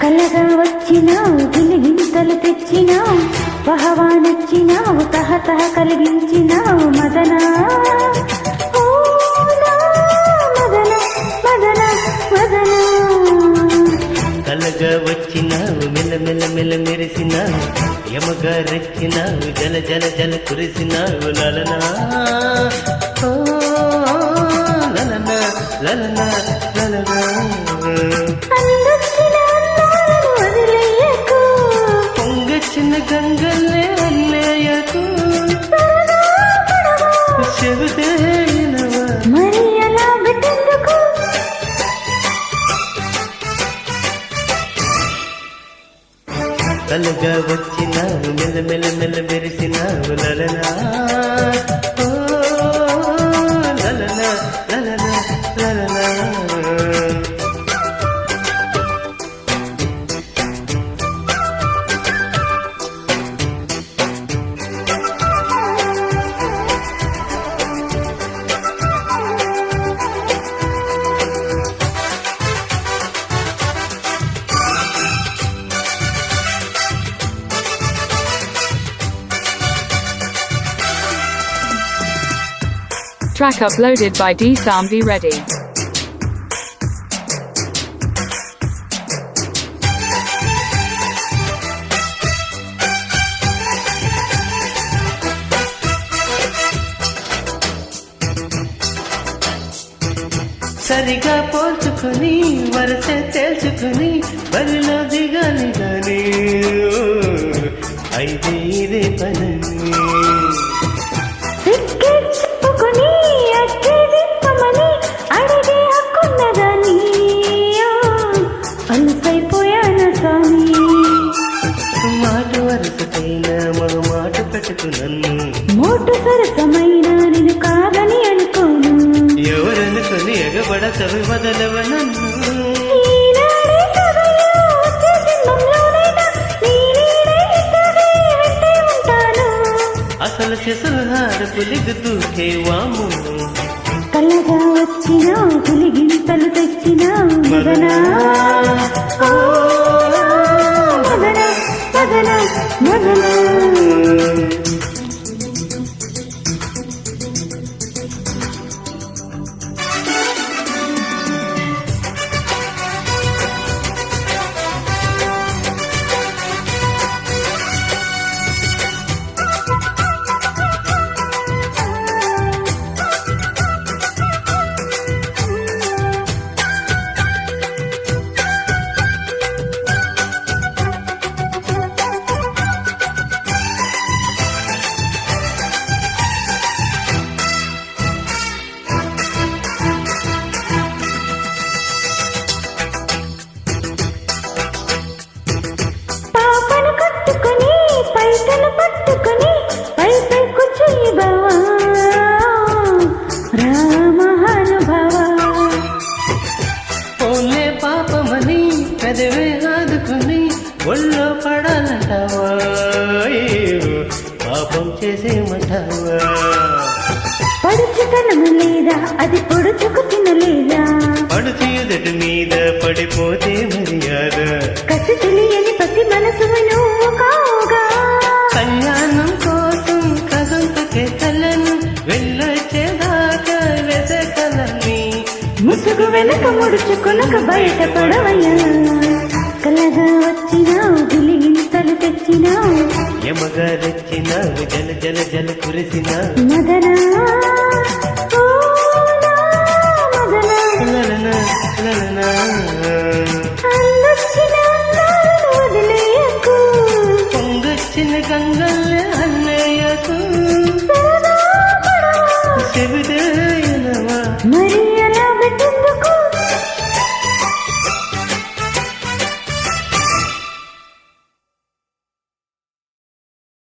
కలగా వచ్చినావు గిలిగింతలు తెచ్చినావు పహవా నచ్చినావు తహతహ కలిగించినావు మదనా. మదన మదన మదన. కలగా వచ్చినావు మెల్ల మెల్ల మెల్ల మెరిసినావు. యమగా రెచ్చినావు జల జల జల కురిసినావు లలనా. లలనా లలనా లలనా. పొంగచ్చిన గంగల్లే చెబితే వినవా? వచ్చినావు మెల్ల మెల్ల మెల్ల మెరిసినావు లలనా Track uploaded by D Soundv Ready. సరిగా పోల్చుకొని వరస తేల్చుకొని బరిలో దిగాలి గాని అయితే ఇదే పని ఇట్టగే వెంటే ఉంటాను. అసలు చెసలు హారపు దిగుతూ వాము. కలగా వచ్చినావు పులిగింతలు తెచ్చినావు మదనా ఓ, మదనా మదనా మదనా ఒళ్ళో పడాలంటావా? పాపం చేసేమంటావా? పడుచుతనము లేదా? అది పొడుచుకు తినలేదా? పడుచు ఎదుటి మీద పడిపోతే మర్యాద. కసి తెలియని పసి మనసు నువ్వు కావుగా. కళ్యాణం కోసం కదంతకే కలను వెళ్ళొచ్చేదాకా వెసకలని. ముసుగు వెనక ముడుచుకొనక బయట పడవయ్యా. కలగా వచ్చినావు గులిగింతలు తెచ్చినావు యమగా రెచ్చినావు జల జల జల కురిసినా. మదనా పొంగొచ్చిన గంగా